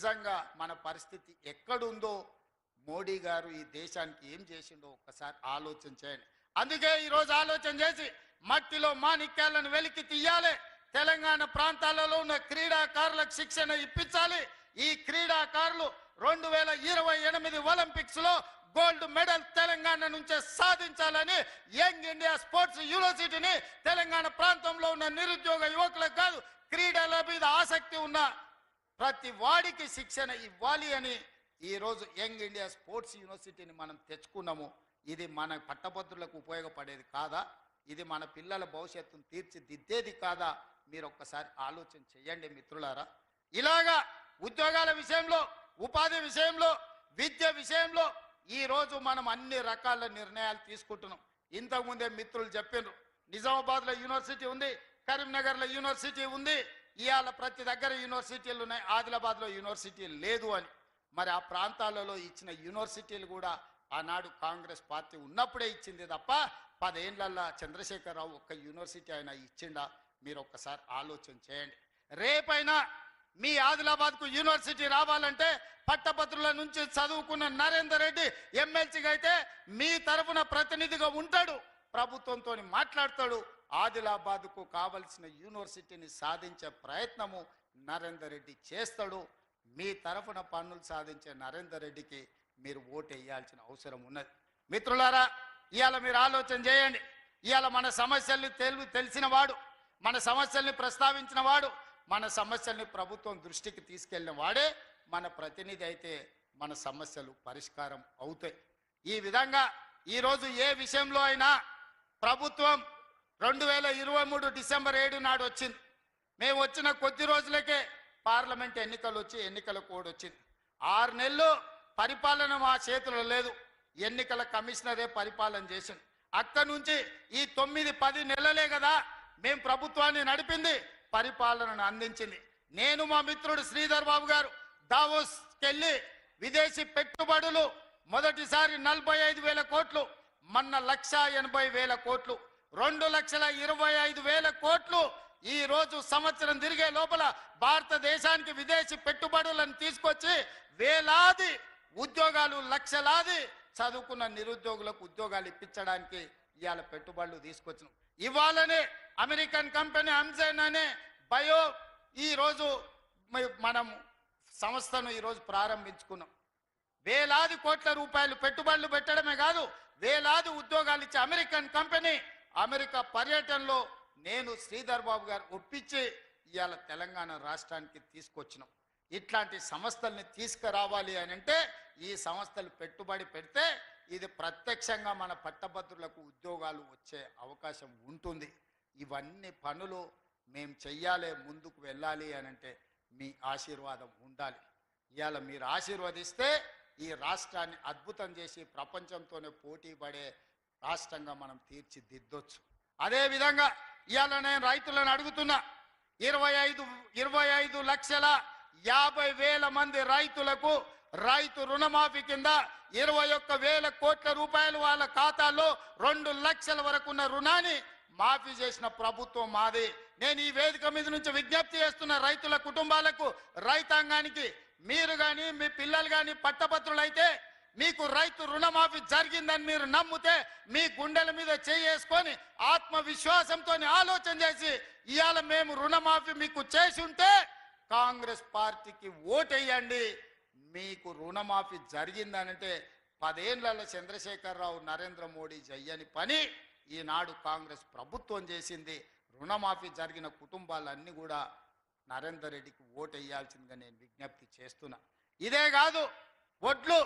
నిజంగా మన పరిస్థితి ఎక్కడుందో మోడీ గారు ఈ దేశానికి ఏం చేసిండో ఒక్కసారి ఆలోచన చేయండి. అందుకే ఈరోజు ఆలోచన చేసి మట్టిలో మాణిక్యాలను వెలికి తీయాలి. తెలంగాణ ప్రాంతాలలో ఉన్న క్రీడాకారులకు శిక్షణ ఇప్పించాలి. ఈ క్రీడాకారులు రెండు వేల ఇరవై ఎనిమిది ఒలింపిక్స్లో గోల్డ్ మెడల్ తెలంగాణ నుంచే సాధించాలని యంగ్ ఇండియా స్పోర్ట్స్ యూనివర్సిటీని తెలంగాణ ప్రాంతంలో ఉన్న నిరుద్యోగ యువకులకు కాదు క్రీడల మీద ఆసక్తి ఉన్న ప్రతి వాడికి శిక్షణ ఇవ్వాలి అని ఈరోజు యంగ్ ఇండియా స్పోర్ట్స్ యూనివర్సిటీని మనం తెచ్చుకున్నాము. ఇది మన పట్టభద్రులకు ఉపయోగపడేది కాదా? ఇది మన పిల్లల భవిష్యత్తును తీర్చిదిద్దేది కాదా? మీరు ఒక్కసారి ఆలోచన చేయండి మిత్రులారా. ఇలాగా ఉద్యోగాల విషయంలో ఉపాధి విషయంలో విద్య విషయంలో ఈరోజు మనం అన్ని రకాల నిర్ణయాలు తీసుకుంటున్నాం. ఇంతకుముందే మిత్రులు చెప్పినారు నిజామాబాద్లో యూనివర్సిటీ ఉంది కరీంనగర్లో యూనివర్సిటీ ఉంది ఇవాళ ప్రతి దగ్గర యూనివర్సిటీలు ఉన్నాయి. ఆదిలాబాద్లో యూనివర్సిటీ లేదు అని. మరి ఆ ప్రాంతాలలో ఇచ్చిన యూనివర్సిటీలు కూడా ఆనాడు కాంగ్రెస్ పార్టీ ఉన్నప్పుడే ఇచ్చింది తప్ప పదేళ్ళల్లా చంద్రశేఖరరావు ఒక్క యూనివర్సిటీ అయినా ఇచ్చిండా? మీరు ఒక్కసారి ఆలోచన చేయండి. రేపైనా మీ ఆదిలాబాద్కు యూనివర్సిటీ రావాలంటే పట్టభద్రుల నుంచి చదువుకున్న నరేందర్ రెడ్డి ఎమ్మెల్సీగా అయితే మీ తరఫున ప్రతినిధిగా ఉంటాడు. ప్రభుత్వంతో మాట్లాడతాడు. ఆదిలాబాద్కు కావలసిన యూనివర్సిటీని సాధించే ప్రయత్నము నరేందర్ రెడ్డి చేస్తాడు. మీ తరఫున పన్నులు సాధించే నరేందర్ రెడ్డికి మీరు ఓటు వేయాల్సిన అవసరం ఉన్నది. మిత్రులారా ఇవాళ మీరు ఆలోచన చేయండి. ఇవాళ మన సమస్యల్ని తెలు తెలిసిన వాడు మన సమస్యల్ని ప్రస్తావించిన వాడు మన సమస్యల్ని ప్రభుత్వం దృష్టికి తీసుకెళ్ళిన వాడే మన ప్రతినిధి అయితే మన సమస్యలు పరిష్కారం అవుతాయి. ఈ విధంగా ఈరోజు ఏ విషయంలో అయినా ప్రభుత్వం రెండు వేల ఇరవై మూడు డిసెంబర్ ఏడు నాడు వచ్చింది. మేము వచ్చిన కొద్ది రోజులకే పార్లమెంట్ ఎన్నికలు వచ్చి ఎన్నికల కోడ్ వచ్చింది. ఆరు నెలలు పరిపాలన మా చేతిలో లేదు. ఎన్నికల కమిషనరే పరిపాలన చేసింది అక్కడి నుంచి ఈ తొమ్మిది పది నెలలే కదా మేము ప్రభుత్వాన్ని నడిపింది పరిపాలనను అందించింది. నేను మా మిత్రుడు శ్రీధర్ బాబు గారు దావోస్కి వెళ్ళి విదేశీ పెట్టుబడులు మొదటిసారి నలభై ఐదు వేల కోట్లు మొన్న లక్ష ఎనభై వేల కోట్లు రెండు లక్షల ఇరవై ఐదు వేల కోట్లు ఈ రోజు సంవత్సరం తిరిగే లోపల భారతదేశానికి విదేశీ పెట్టుబడులను తీసుకొచ్చి వేలాది ఉద్యోగాలు లక్షలాది చదువుకున్న నిరుద్యోగులకు ఉద్యోగాలు ఇప్పించడానికి ఇవాళ పెట్టుబడులు తీసుకొచ్చినాం. ఇవాళనే అమెరికన్ కంపెనీ అంజన్ అనే బయో ఈరోజు మనం సంస్థను ఈరోజు ప్రారంభించుకున్నాం. వేలాది కోట్ల రూపాయలు పెట్టుబడులు పెట్టడమే కాదు వేలాది ఉద్యోగాలు ఇచ్చే అమెరికన్ కంపెనీ అమెరికా పర్యటనలో నేను శ్రీధర్ బాబు గారు ఒప్పించి ఇవాళ తెలంగాణ రాష్ట్రానికి తీసుకొచ్చినాం. ఇట్లాంటి సంస్థల్ని తీసుకురావాలి అని అంటే ఈ సంస్థలు పెట్టుబడి పెడితే ఇది ప్రత్యక్షంగా మన పట్టభద్రులకు ఉద్యోగాలు వచ్చే అవకాశం ఉంటుంది. ఇవన్నీ పనులు మేము చెయ్యాలి ముందుకు వెళ్ళాలి అని అంటే మీ ఆశీర్వాదం ఉండాలి. ఇవాళ మీరు ఆశీర్వదిస్తే ఈ రాష్ట్రాన్ని అద్భుతం చేసి ప్రపంచంతోనే పోటీ పడే రాష్ట్రంగా మనం తీర్చిదిద్దొచ్చు. అదేవిధంగా ఇవాళ నేను రైతులను అడుగుతున్నా ఇరవై ఐదు ఇరవై ఐదు లక్షల యాభై వేల మంది రైతులకు రైతు రుణమాఫీ కింద ఇరవై ఒక్క వేల కోట్ల రూపాయలు వాళ్ళ ఖాతాలో రెండు లక్షల వరకు ఉన్న రుణాన్ని మాఫీ చేసిన ప్రభుత్వం మాది. నేను ఈ వేదిక మీద నుంచి విజ్ఞప్తి చేస్తున్న రైతుల కుటుంబాలకు రైతాంగానికి మీరు కానీ మీ పిల్లలు కానీ పట్టభద్రులైతే మీకు రైతు రుణమాఫీ జరిగిందని మీరు నమ్మితే మీ గుండెల మీద చేసుకొని ఆత్మవిశ్వాసంతో ఆలోచన చేసి ఇవాళ మేము రుణమాఫీ మీకు చేసి ఉంటే కాంగ్రెస్ పార్టీకి ఓటేయండి. మీకు రుణమాఫీ జరిగిందనంటే పదేళ్ళలో చంద్రశేఖరరావు నరేంద్ర మోడీ చెయ్యని పని ఈనాడు కాంగ్రెస్ ప్రభుత్వం చేసింది. రుణమాఫీ జరిగిన కుటుంబాలన్నీ కూడా నరేందర్ రెడ్డికి ఓటు వేయాల్సిందిగా నేను విజ్ఞప్తి చేస్తున్నా. ఇదే కాదు ఒడ్లు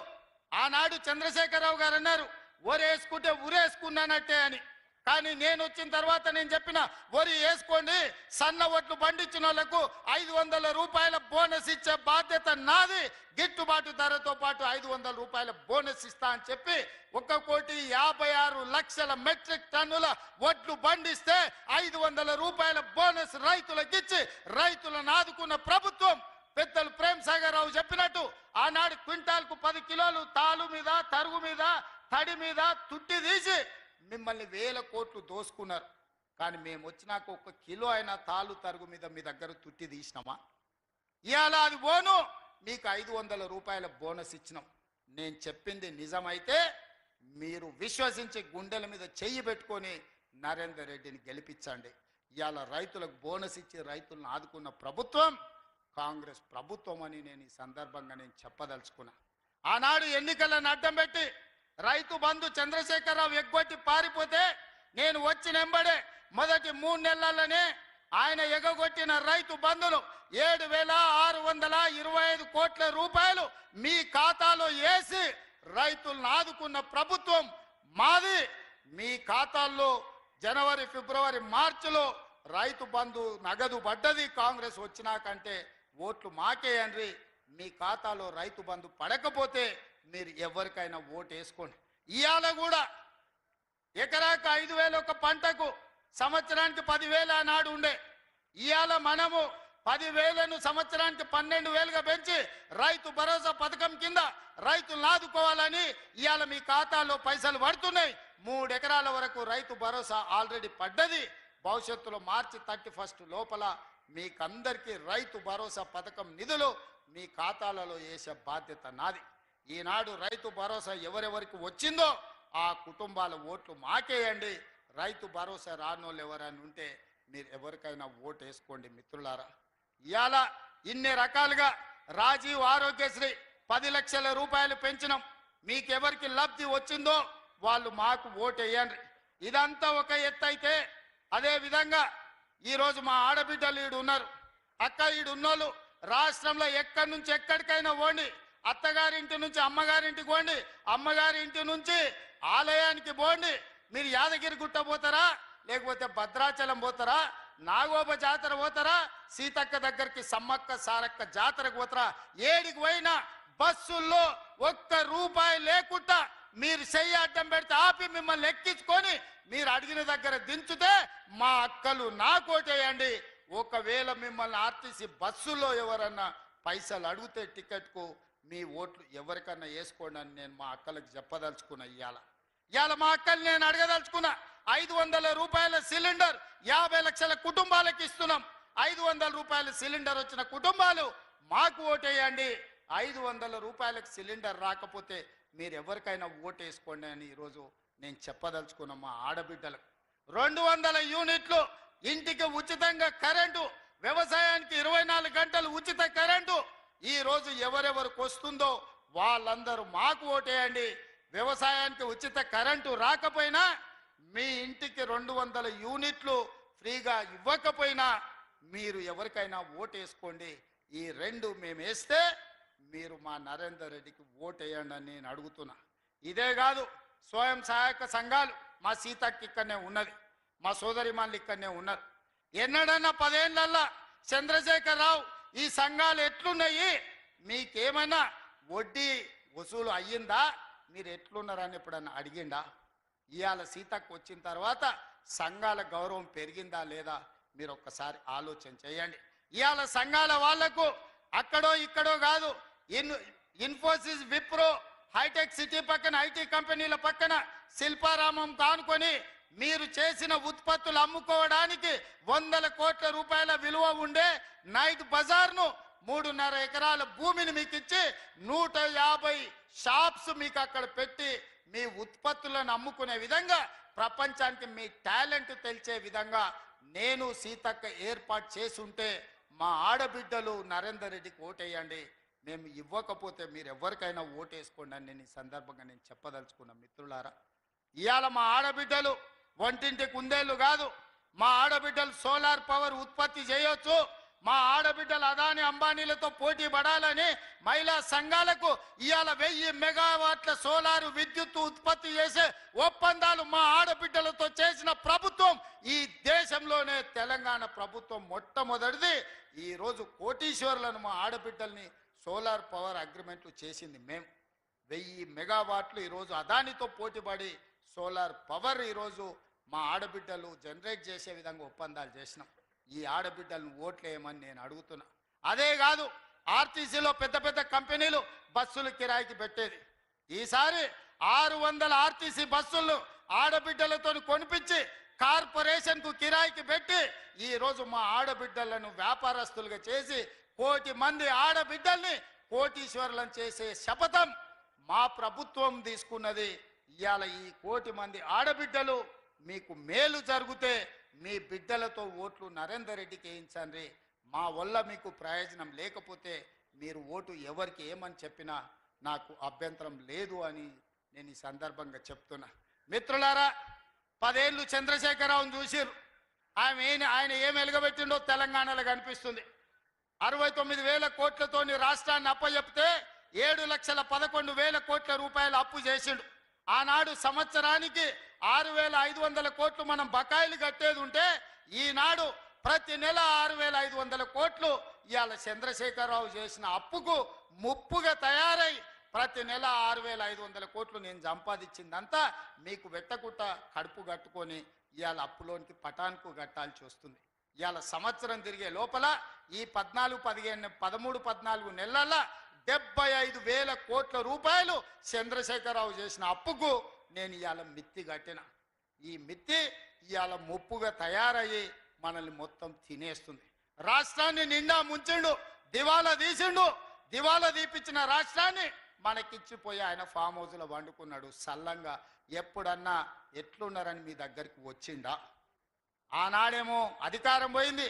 ఆనాడు చంద్రశేఖరరావు గారు అన్నారు ఒరేసుకుంటే ఉరేసుకున్నానట్టే అని. కానీ నేను వచ్చిన తర్వాత నేను చెప్పిన వరి వేసుకోండి సన్న ఒట్లు పండించిన వాళ్ళకు ఐదు వందల రూపాయల బోనస్ ఇచ్చే బాధ్యత నాది. గిట్టుబాటు ధరతో పాటు ఐదు వందల రూపాయల బోనస్ ఇస్తా అని చెప్పి ఒక కోటి యాభై ఆరు లక్షల మెట్రిక్ టన్నుల వడ్లు పండిస్తే ఐదు వందల రూపాయల బోనస్ రైతులకిచ్చి రైతులను ఆదుకున్న ప్రభుత్వం పెద్దలు ప్రేమ్ సాగర్ రావు చెప్పినట్టు ఆనాడు క్వింటాల్కు పది కిలోలు తాలు మీద తరుగు మీద తడి మీద తుట్టి తీసి మిమ్మల్ని వేల కోట్లు దోసుకున్నారు. కానీ మేము వచ్చినాక ఒక కిలో అయినా తాలు తరుగు మీద మీ దగ్గర తుట్టి తీసినామా? ఇవాళ అది పోను మీకు ఐదు వందల రూపాయల బోనస్ ఇచ్చినాం. నేను చెప్పింది నిజమైతే మీరు విశ్వసించి గుండెల మీద చెయ్యి పెట్టుకొని నరేందర్ రెడ్డిని గెలిపించండి. ఇవాళ రైతులకు బోనస్ ఇచ్చి రైతులను ఆదుకున్న ప్రభుత్వం కాంగ్రెస్ ప్రభుత్వం అని నేను ఈ సందర్భంగా నేను చెప్పదలుచుకున్నా. ఆనాడు ఎన్నికలను అడ్డం పెట్టి రైతు బంధు చంద్రశేఖరరావు ఎగ్గొట్టి పారిపోతే నేను వచ్చిన వెంబడే మొదటి మూడు నెలలనే ఆయన ఎగగొట్టిన రైతు బంధులు ఏడు వేల ఆరు వందల ఇరవై ఐదు కోట్ల రూపాయలు మీ ఖాతాలో వేసి రైతులను ఆదుకున్న ప్రభుత్వం మాది. మీ ఖాతాల్లో జనవరి ఫిబ్రవరి మార్చిలో రైతు బంధు నగదు పడ్డది కాంగ్రెస్ వచ్చినాకంటే ఓట్లు మాకేయండ్రి మీ ఖాతాలో రైతు బంధు పడకపోతే మీరు ఎవరికైనా ఓటు వేసుకోండి ఇవాళ కూడా ఎకరాకు ఐదు వేల ఒక పంటకు సంవత్సరానికి పదివేల నాడు ఉండే. ఇవాళ మనము పదివేలను సంవత్సరానికి పన్నెండు వేలుగా పెంచి రైతు భరోసా పథకం కింద రైతులను ఆదుకోవాలని ఇవాళ మీ ఖాతాలో పైసలు పడుతున్నాయి. మూడు ఎకరాల వరకు రైతు భరోసా ఆల్రెడీ పడ్డది. భవిష్యత్తులో మార్చి థర్టీ ఫస్ట్ లోపల మీకందరికీ రైతు భరోసా పథకం నిధులు మీ ఖాతాలలో వేసే బాధ్యత నాది. ఈనాడు రైతు భరోసా ఎవరెవరికి వచ్చిందో ఆ కుటుంబాల ఓట్లు మాకేయండి రైతు భరోసా రానోళ్ళు ఎవరైనా ఉంటే మీరు ఎవరికైనా ఓటు వేసుకోండి మిత్రులారా. ఇవాళ ఇన్ని రకాలుగా రాజీవ్ ఆరోగ్యశ్రీ పది లక్షల రూపాయలు పెంచినాం. మీకెవరికి లబ్ధి వచ్చిందో వాళ్ళు మాకు ఓటు వేయండి. ఇదంతా ఒక ఎత్తు అయితే అదేవిధంగా ఈరోజు మా ఆడబిడ్డలు ఈడు ఉన్నారు. అక్క ఈడు ఉన్నోళ్ళు రాష్ట్రంలో ఎక్కడి నుంచి ఎక్కడికైనా పోండి. అత్తగారింటి నుంచి అమ్మగారింటికి పోండి. అమ్మగారి ఇంటి నుంచి ఆలయానికి పోండి. మీరు యాదగిరి గుట్ట పోతారా? లేకపోతే భద్రాచలం పోతారా? నాగోబ జాతర పోతారా? సీతక్క దగ్గరికి సమ్మక్క సారక్క జాతరకు పోతారా? ఏడికి పోయినా బస్సుల్లో ఒక్క రూపాయి లేకుండా మీరు చెయ్యి అడ్డం పెడితే ఆపి మిమ్మల్ని ఎక్కించుకొని మీరు అడిగిన దగ్గర దించితే మా అక్కలు నాకు కోటేయండి. ఒకవేళ మిమ్మల్ని ఆర్టీసీ బస్సులో ఎవరన్నా పైసలు అడిగితే టికెట్కు మీ ఓట్లు ఎవరికన్నా వేసుకోండి అని నేను మా అక్కలకు చెప్పదలుచుకున్నా ఇవాళ ఇవాళ మా అక్కలు నేను అడగదలుచుకున్నా. ఐదు వందల రూపాయల సిలిండర్ యాభై లక్షల కుటుంబాలకు ఇస్తున్నాం. ఐదు వందల రూపాయల సిలిండర్ వచ్చిన కుటుంబాలు మాకు ఓటేయండి. ఐదు వందల రూపాయలకు సిలిండర్ రాకపోతే మీరు ఎవరికైనా ఓటు వేసుకోండి అని ఈరోజు నేను చెప్పదలుచుకున్న మా ఆడబిడ్డలకు. రెండు వందల యూనిట్లు ఇంటికి ఉచితంగా కరెంటు వ్యవసాయానికి ఇరవై నాలుగు గంటలు ఉచిత కరెంటు. ఈరోజు ఎవరెవరికి వస్తుందో వాళ్ళందరూ మాకు ఓటేయండి. వ్యవసాయానికి ఉచిత కరెంటు రాకపోయినా మీ ఇంటికి రెండు వందల యూనిట్లు ఫ్రీగా ఇవ్వకపోయినా మీరు ఎవరికైనా ఓటు వేసుకోండి ఈ రెండు మేము వేస్తే మీరు మా నరేందర్ రెడ్డికి ఓటేయండి అని నేను అడుగుతున్నా. ఇదే కాదు స్వయం సహాయక సంఘాలు మా సీతకి ఇక్కడనే ఉన్నది మా సోదరిమాన్లు ఇక్కడనే ఉన్నారు. ఎన్నడన్నా పదేళ్ళల్లా చంద్రశేఖర్ రావు ఈ సంఘాలు ఎట్లున్నాయి మీకేమైనా వడ్డీ వసూలు అయ్యిందా మీరు ఎట్లున్నారని ఎప్పుడన్నా అడిగిండా? ఇవాళ సీతకు వచ్చిన తర్వాత సంఘాల గౌరవం పెరిగిందా లేదా మీరు ఒక్కసారి ఆలోచన చేయండి. ఇవాళ సంఘాల వాళ్ళకు అక్కడో ఇక్కడో కాదు. ఇన్ ఇన్ఫోసిస్ విప్రో హైటెక్ సిటీ పక్కన ఐటీ కంపెనీల పక్కన శిల్పారామం కానుకొని మీరు చేసిన ఉత్పత్తులు అమ్ముకోవడానికి వందల కోట్ల రూపాయల విలువ ఉండే నైట్ బజార్ను మూడున్నర ఎకరాల భూమిని మీకు ఇచ్చి నూట యాభై షాప్స్ మీకు అక్కడ పెట్టి మీ ఉత్పత్తులను అమ్ముకునే విధంగా ప్రపంచానికి మీ టాలెంట్ తెలిసే విధంగా నేను సీతక్క ఏర్పాటు చేసి ఉంటే మా ఆడబిడ్డలు నరేందర్ రెడ్డికి ఓటేయండి. మేము ఇవ్వకపోతే మీరు ఎవరికైనా ఓటేసుకోండి అని నేను ఈ సందర్భంగా నేను చెప్పదలుచుకున్న మిత్రులారా. ఇవాళ మా ఆడబిడ్డలు వంటింటి కుందేళ్ళు కాదు. మా ఆడబిడ్డలు సోలార్ పవర్ ఉత్పత్తి చేయొచ్చు. మా ఆడబిడ్డలు అదాని అంబానీలతో పోటీ పడాలని మహిళా సంఘాలకు ఇవాళ వెయ్యి మెగావాట్ల సోలారు విద్యుత్ ఉత్పత్తి చేసే ఒప్పందాలు మా ఆడబిడ్డలతో చేసిన ప్రభుత్వం ఈ దేశంలోనే తెలంగాణ ప్రభుత్వం మొట్టమొదటిది. ఈరోజు కోటీశ్వరులను మా ఆడబిడ్డల్ని సోలార్ పవర్ అగ్రిమెంట్లు చేసింది మేము వెయ్యి మెగావాట్లు ఈరోజు అదానితో పోటీపడి సోలార్ పవర్ ఈరోజు మా ఆడబిడ్డలు జనరేట్ చేసే విధంగా ఒప్పందాలు చేసినాం. ఈ ఆడబిడ్డలను ఓట్లేయమని నేను అడుగుతున్నా. అదే కాదు ఆర్టీసీలో పెద్ద పెద్ద కంపెనీలు బస్సులు కిరాయికి పెట్టేది. ఈసారి ఆరు వందల ఆర్టీసీ బస్సులు ఆడబిడ్డలతో కొనిపించి కార్పొరేషన్కు కిరాయికి పెట్టి ఈరోజు మా ఆడబిడ్డలను వ్యాపారస్తులుగా చేసి కోటి మంది ఆడబిడ్డల్ని కోటీశ్వరులను చేసే శపథం మా ప్రభుత్వం తీసుకున్నది. ఇవాళ ఈ కోటి మంది ఆడబిడ్డలు మీకు మేలు జరిగితే మీ బిడ్డలతో ఓట్లు నరేందర్ రెడ్డికి వేయించండి మా వల్ల మీకు ప్రయోజనం లేకపోతే మీరు ఓటు ఎవరికి ఏమని చెప్పినా నాకు అభ్యంతరం లేదు అని నేను ఈ సందర్భంగా చెప్తున్నా. మిత్రులారా పదేళ్ళు చంద్రశేఖరరావును చూసిరు ఆయన ఏం- ఆయన ఏం వెలగబెట్టిండో తెలంగాణలో కనిపిస్తుంది. అరవై తొమ్మిది వేల కోట్లతోని రాష్ట్రాన్ని అప్పచెప్తే ఏడు లక్షల పదకొండు వేల కోట్ల రూపాయలు అప్పు చేసిండు. ఆనాడు సంవత్సరానికి ఆరు వేల ఐదు వందల కోట్లు మనం బకాయిలు కట్టేది ఉంటే ఈనాడు ప్రతి నెల ఆరు వేల ఐదు వందల కోట్లు ఇవాళ చంద్రశేఖరరావు చేసిన అప్పుకు ముప్పుగా తయారై ప్రతి నెల ఆరు వేల ఐదు వందల కోట్లు నేను సంపాదించిందంతా మీకు వెట్టకుట్ట కడుపు కట్టుకొని ఇవాళ అప్పులోనికి పటాన్కు కట్టాల్సి వస్తుంది. ఇవాళ సంవత్సరం తిరిగే లోపల ఈ పద్నాలుగు పదిహేను పదమూడు పద్నాలుగు నెలల డెబ్బై ఐదు వేల కోట్ల రూపాయలు చంద్రశేఖరరావు చేసిన అప్పుకు నేను ఇవాళ మిత్తి కట్టిన. ఈ మిత్తి ఇవాళ ముప్పుగా తయారయ్యి మనల్ని మొత్తం తినేస్తుంది. రాష్ట్రాన్ని నిండా ముంచిండు దివాలా తీసిండు దివాలా తీపిచ్చిన రాష్ట్రాన్ని మనకిచ్చిపోయి ఆయన ఫామ్ హౌస్లో వండుకున్నాడు. సల్లంగా ఎప్పుడన్నా ఎట్లున్నారని మీ దగ్గరికి వచ్చిండా? ఆనాడేమో అధికారం పోయింది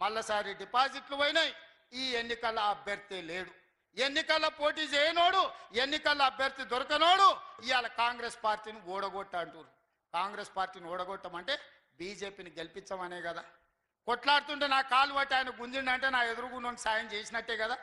మళ్ళసారి డిపాజిట్లు పోయినాయి ఈ ఎన్నికల అభ్యర్థి లేడు. ఎన్నికల్లో పోటీ చేయనోడు ఎన్నికల అభ్యర్థి దొరకనోడు ఇవాళ కాంగ్రెస్ పార్టీని ఓడగొట్ట అంటారు కాంగ్రెస్ పార్టీని ఓడగొట్టమంటే బీజేపీని గెలిపించమనే కదా. కొట్లాడుతుంటే నా కాలు పట్టి ఆయన గుంజిండంటే నా ఎదురుగుండని సాయం చేసినట్టే కదా.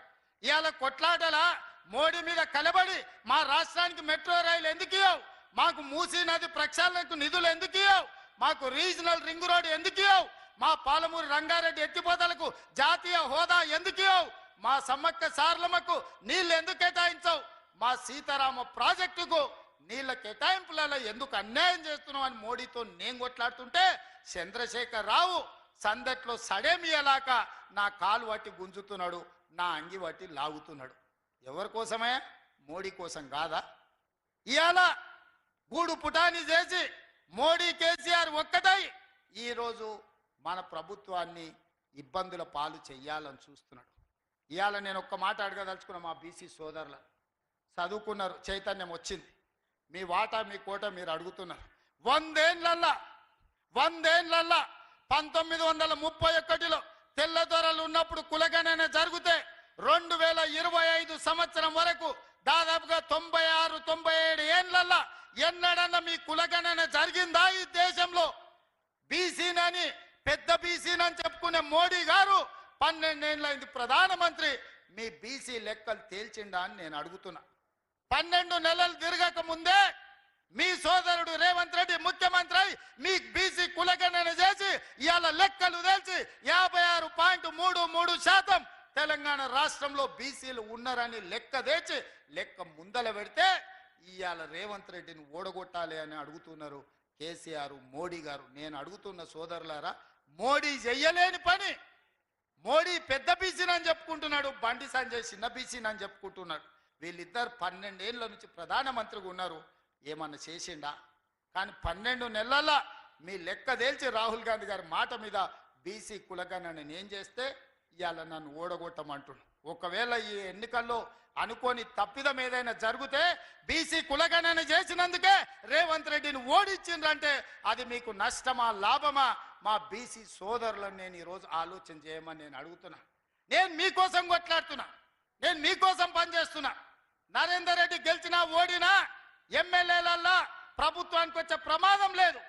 ఇవాళ కొట్లాటలా మోడీ మీద కలబడి మా రాష్ట్రానికి మెట్రో రైలు ఎందుకు ఇవ్వవు మాకు మూసీ నది ప్రక్షాళనకు నిధులు ఎందుకు ఇవ్వవు మాకు రీజనల్ రింగ్ రోడ్ ఎందుకు ఇవ్వవు మా పాలమూరు రంగారెడ్డి ఎత్తిపోతలకు జాతీయ హోదా ఎందుకు ఇవ్వవు మా సమ్మక్క సార్లమ్మకు నీళ్ళు ఎందుకు కేటాయించవు? మా సీతారామ ప్రాజెక్టుకు నీళ్ళ కేటాయింపులలో ఎందుకు అన్యాయం చేస్తున్నావు అని మోడీతో నేను కొట్లాడుతుంటే చంద్రశేఖర్ రావు సందట్లో సడేమియలాక నా కాలు వాటి గుంజుతున్నాడు నా అంగి వాటి లాగుతున్నాడు. ఎవరి కోసమే? మోడీ కోసం కాదా? ఇవాళ గూడు పుటాని చేసి మోడీ కేసీఆర్ ఒక్కటై ఈరోజు మన ప్రభుత్వాన్ని ఇబ్బందుల పాలు చెయ్యాలని చూస్తున్నాడు. ఇవాళ నేను ఒక్క మాట అడగదలుచుకున్న మా బీసీ సోదరుల చదువుకున్నారు చైతన్యం వచ్చింది. మీ వాటా మీ కోట మీరు అడుగుతున్నారు. వందేళ్ళల్లా వందేళ్ళల్లా పంతొమ్మిది వందల ముప్పై ఒకటిలో తెల్లదొరలు ఉన్నప్పుడు కులగణన జరిగితే రెండు వేల ఇరవై ఐదు సంవత్సరం వరకు దాదాపుగా తొంభై ఆరు తొంభై ఏడు ఏండ్లల్లా ఎన్నడన్నా మీ కులగణన జరిగిందా ఈ దేశంలో? బీసీనని పెద్ద బీసీనని చెప్పుకునే మోడీ గారు పన్నెండేళ్ళైంది ప్రధానమంత్రి. మీ బీసీ లెక్కలు తేల్చిండా అని నేను అడుగుతున్నా. పన్నెండు నెలలు తిరగక ముందే మీ సోదరుడు రేవంత్ రెడ్డి ముఖ్యమంత్రి అయి మీ బీసీ కులగణన చేసి ఇవాళ లెక్కలు తెలిసి యాభై ఆరు పాయింట్ మూడు మూడు శాతం తెలంగాణ రాష్ట్రంలో బీసీలు ఉన్నారని లెక్క తెచ్చి లెక్క ముందల పెడితే ఇవాళ రేవంత్ రెడ్డిని ఓడగొట్టాలి అని అడుగుతున్నారు కేసీఆర్ మోడీ గారు. నేను అడుగుతున్న సోదరులారా మోడీ చెయ్యలేని పని. మోడీ పెద్ద బీసీనని చెప్పుకుంటున్నాడు బండి సంజయ్ చిన్న బీసీనని చెప్పుకుంటున్నాడు. వీళ్ళిద్దరు పన్నెండేళ్ళ నుంచి ప్రధానమంత్రిగా ఉన్నారు. ఏమన్నా చేసిండా? కానీ పన్నెండు నెలల మీ లెక్క తేల్చి రాహుల్ గాంధీ గారి మాట మీద బీసీ కులగణన ఏం చేస్తే ఇవాళ నన్ను ఓడగొట్టమంటున్నాను ఒకవేళ ఈ ఎన్నికల్లో అనుకోని తప్పిదం ఏదైనా జరిగితే బీసీ కులగణన చేసినందుకే రేవంత్ రెడ్డిని ఓడించిండ్రంటే అది మీకు నష్టమా లాభమా? మా బీసీ సోదరులను నేను ఈరోజు ఆలోచన చేయమని నేను అడుగుతున్నా. నేను మీకోసం కొట్లాడుతున్నా. నేను మీకోసం పనిచేస్తున్నా. నరేందర్ రెడ్డి గెలిచినా ఓడినా ఎమ్మెల్యేలల్లా ప్రభుత్వానికి వచ్చే ప్రమాదం లేదు.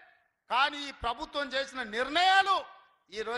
కానీ ఈ ప్రభుత్వం చేసిన నిర్ణయాలు ఈరోజు